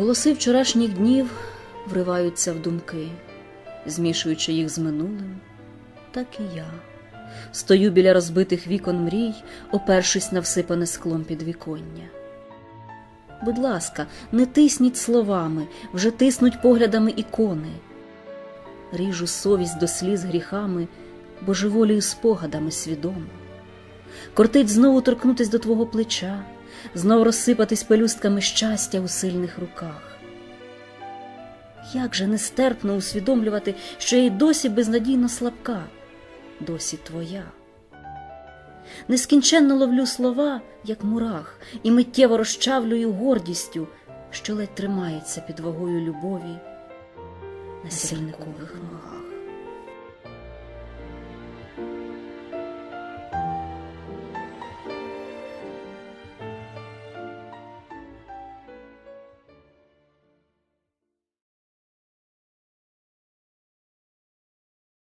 Голоси вчорашніх днів вриваються в думки, змішуючи їх з минулим, так і я. Стою біля розбитих вікон мрій, опершись на всипане склом підвіконня. Будь ласка, не тисніть словами, вже тиснуть поглядами ікони. Ріжу совість до сліз гріхами, божеволію спогадами свідомо. Кортить знову торкнутись до твого плеча, знов розсипатись пелюстками щастя у сильних руках. Як же нестерпно усвідомлювати, що я й досі безнадійно слабка, досі твоя. Нескінченно ловлю слова, як мурах, і миттєво розчавлюю гордістю, що ледь тримається під вагою любові на сірникових ногах.